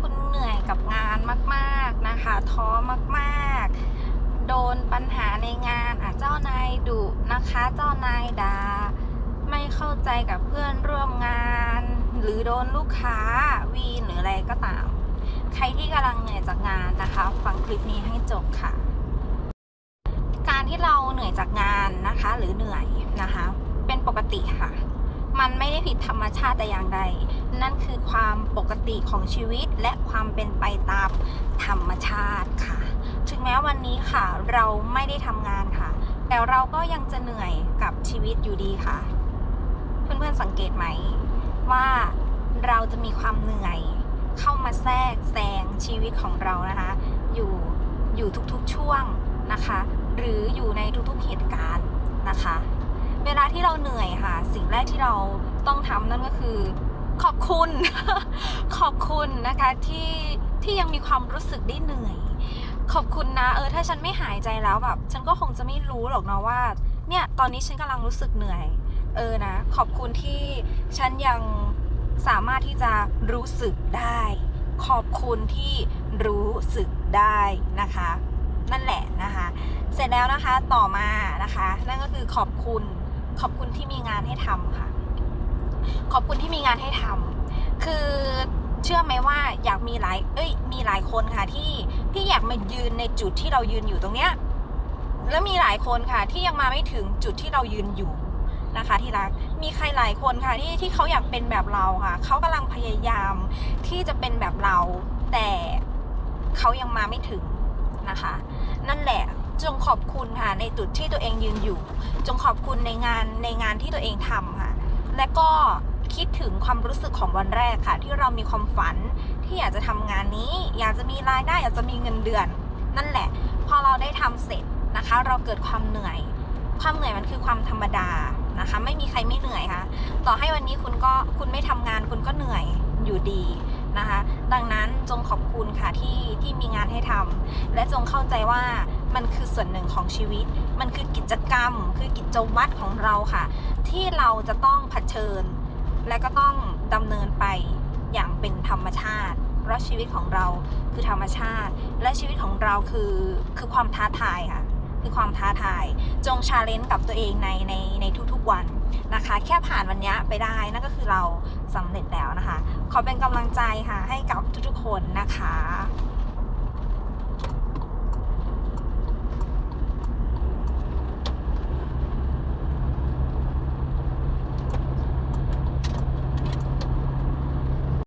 คุณเหนื่อยกับงานมากๆนะคะ ท้อมากๆ โดนปัญหาในงานอะเจ้านายดุนะคะ เจ้านายด่าไม่เข้าใจกับเพื่อนร่วมงาน หรือโดนลูกค้าวีนหรืออะไรก็ตาม ใครที่กำลังเหนื่อยจากงานนะคะ ฟังคลิปนี้ให้จบค่ะ การที่เราเหนื่อยจากงานนะคะ หรือเหนื่อยนะคะ เป็นปกติค่ะ มันไม่ได้ผิดธรรมชาติแต่อย่างใด นั่นคือความปกติของชีวิตและความเป็นไปตามธรรมชาติค่ะ ถึงแม้วันนี้ค่ะ เราไม่ได้ทำงานค่ะ แต่เราก็ยังจะเหนื่อยกับชีวิตอยู่ดีค่ะ เพื่อนๆสังเกตไหม ว่าเราจะมีความเหนื่อย เข้ามาแทรกแซงชีวิตของเรานะคะ อยู่อยู่ทุกๆช่วงนะคะ หรืออยู่ในทุกๆเหตุการณ์นะคะ เวลาที่เราเหนื่อยค่ะสิ่ง รกที่เราต้องทำนั่นก็คือ ขอบคุณ ขอบคุณนะคะที่ที่ยังมีความรู้สึกได้เหนื่อย ขอบคุณนะเออถ้าฉันไม่หายใจแล้วแบบ ฉันก็คงจะไม่รู้หรอกเนาะว่า เนี่ยตอนนี้ฉันกำลังรู้สึกเหนื่อย เออนะ ขอบคุณที่ฉันยังสามารถที่จะรู้สึกได้ ขอบคุณที่รู้สึกได้นะคะ นั่นแหละนะคะ เสร็จแล้วนะคะต่อมานะคะ นั่นก็คือขอบคุณ ขอบคุณที่มีงานให้ทำค่ะ ขอบคุณที่มีงานให้ทำคือเชื่อไหมว่าอยากมีหลาย เอ้ย มีหลายคนค่ะที่ที่อยากมายืนในจุดที่เรายืนอยู่ตรงเนี้ย แล้วมีหลายคนค่ะ ที่ยังมาไม่ถึงจุดที่เรายืนอยู่นะคะที่รัก มีใครหลายคนค่ะที่ที่เขาอยากเป็นแบบเราค่ะ เขากำลังพยายามที่จะเป็นแบบเรา แต่เขายังมาไม่ถึงนะคะ นั่นแหละ จงขอบคุณค่ะในจุดที่ตัวเองยืนอยู่ จงขอบคุณในงานในงานที่ตัวเองทำค่ะ และก็คิดถึงความรู้สึกของวันแรกค่ะ ที่เรามีความฝันที่อยากจะทำงานนี้ อยากจะมีรายได้อยากจะมีเงินเดือน นั่นแหละ พอเราได้ทำเสร็จนะคะ เราเกิดความเหนื่อย ความเหนื่อยมันคือความธรรมดานะคะ ไม่มีใครไม่เหนื่อยค่ะ ต่อให้วันนี้คุณก็คุณไม่ทำงานคุณก็เหนื่อยอยู่ดีนะคะ ดังนั้นจงขอบคุณค่ะที่ที่มีงานให้ทำและจงเข้าใจว่า มันคือส่วนหนึ่งของชีวิต มันคือกิจกรรม คือกิจวัตรของเราค่ะ ที่เราจะต้องเผชิญ และก็ต้องดำเนินไปอย่างเป็นธรรมชาติ เพราะชีวิตของเราคือธรรมชาติ และชีวิตของเราคือคือความท้าทายค่ะคือความท้าทาย จงชาเลนจ์กับตัวเองในในในทุกๆวันนะคะ แค่ผ่านวันนี้ไปได้นั่นก็คือเราสำเร็จแล้วนะคะ ขอเป็นกำลังใจค่ะให้กับทุกๆคนนะคะ